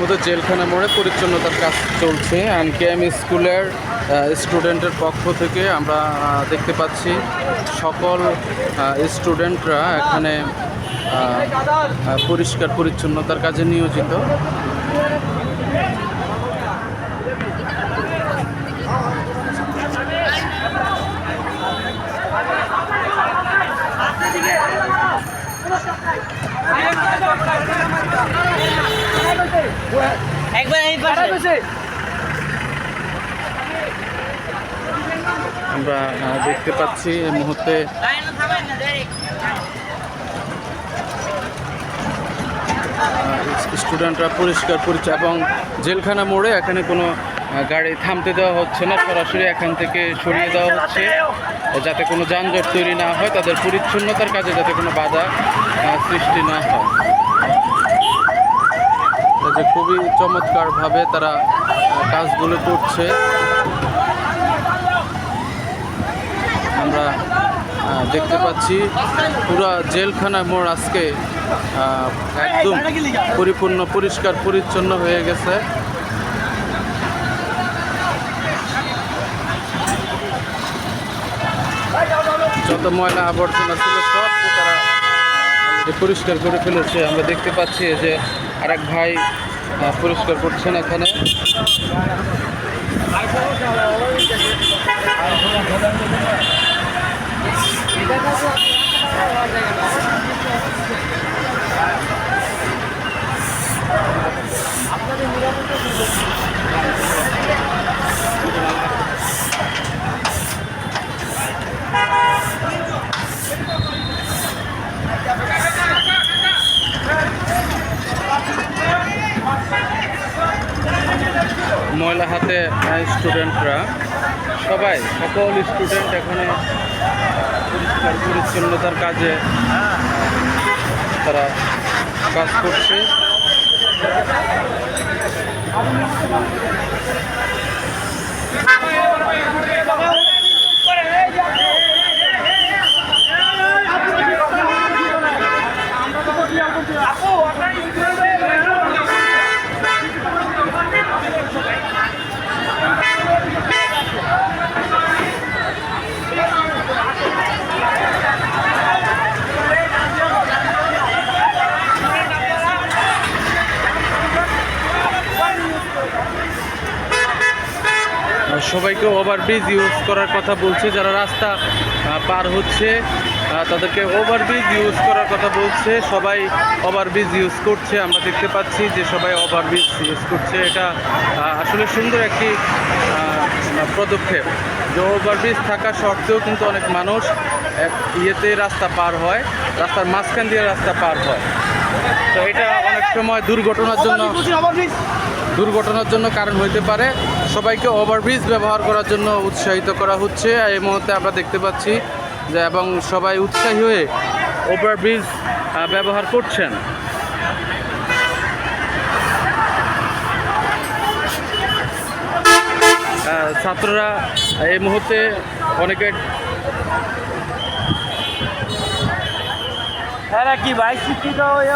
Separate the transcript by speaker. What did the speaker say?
Speaker 1: মধ্যে জেলখানা মোড়ে পরিচ্ছন্নতার কাজ চলছে। অ্যান্ড কেএম স্কুলের স্টুডেন্টের পক্ষ থেকে আমরা দেখতে পাচ্ছি সকল স্টুডেন্টরা এখানে পরিষ্কার পরিচ্ছন্নতার কাজে নিয়োজিত।
Speaker 2: একবার এই পাশে।
Speaker 1: আমরা দেখতে পাচ্ছি এই মুহূর্তে স্টুডেন্টরা পরিষ্কার পরিচ্ছন্ন এবং জেলখানা মোড়ে এখানে কোনো গাড়ি থামতে দেওয়া হচ্ছে না সরাসরি এখান থেকে সরিয়ে দেওয়া হচ্ছে। যাতে কোনো যানজট তৈরি না হয় তাদের পরিচ্ছন্নতার কাজে যাতে কোনো বাধা সৃষ্টি না হয়। যে খুবই চমৎকারভাবে তারা কাজগুলো করছে। আমরা দেখতে পাচ্ছি পুরা জেলখানা মোড় আজকে একদম পরিপূর্ণ, পরিষ্কার, পরিচ্ছন্ন হয়ে গেছে। যত ময়লা আবর্জনা ছিল সবকে তারা যে পরিষ্কার করে ফেলেছে আমরা দেখতে পাচ্ছি যে আরেক ভাই পরিষ্কার করছেন এখানে। ময়লা হাতে স্টুডেন্টরা সবাই সকল স্টুডেন্ট এখানে পরিষ্কার পরিচ্ছন্নতার কাজে তারা কাজ করছে। সবাইকে ওভারব্রিজ ইউজ করার কথা বলছে। যারা রাস্তা পার হচ্ছে তাদেরকে ওভারব্রিজ ইউজ করার কথা বলছে। সবাই ওভারব্রিজ ইউজ করছে। আমরা দেখতে পাচ্ছি যে সবাই ওভারব্রিজ ইউজ করছে। এটা আসলে সুন্দর একটি পদক্ষেপ। যে ওভারব্রিজ থাকা সত্ত্বেও কিন্তু অনেক মানুষ এক ইয়েতে রাস্তা পার হয়। রাস্তার মাঝখান দিয়ে রাস্তা পার হয়। তো এটা অনেক সময় দুর্ঘটনার জন্য দুর্ঘটনার জন্য কারণ হইতে পারে। সবাইকে ওভারব্রিজ ব্যবহার করার জন্য উৎসাহিত করা হচ্ছে। আর এই মুহূর্তে আমরা দেখতে পাচ্ছি যে এবং সবাই উৎসাহী হয়ে ওভারব্রিজ ব্যবহার করছেন। ছাত্ররা এই মুহূর্তে অনেকে
Speaker 2: কি ভাই শিক্ষিত হয়ে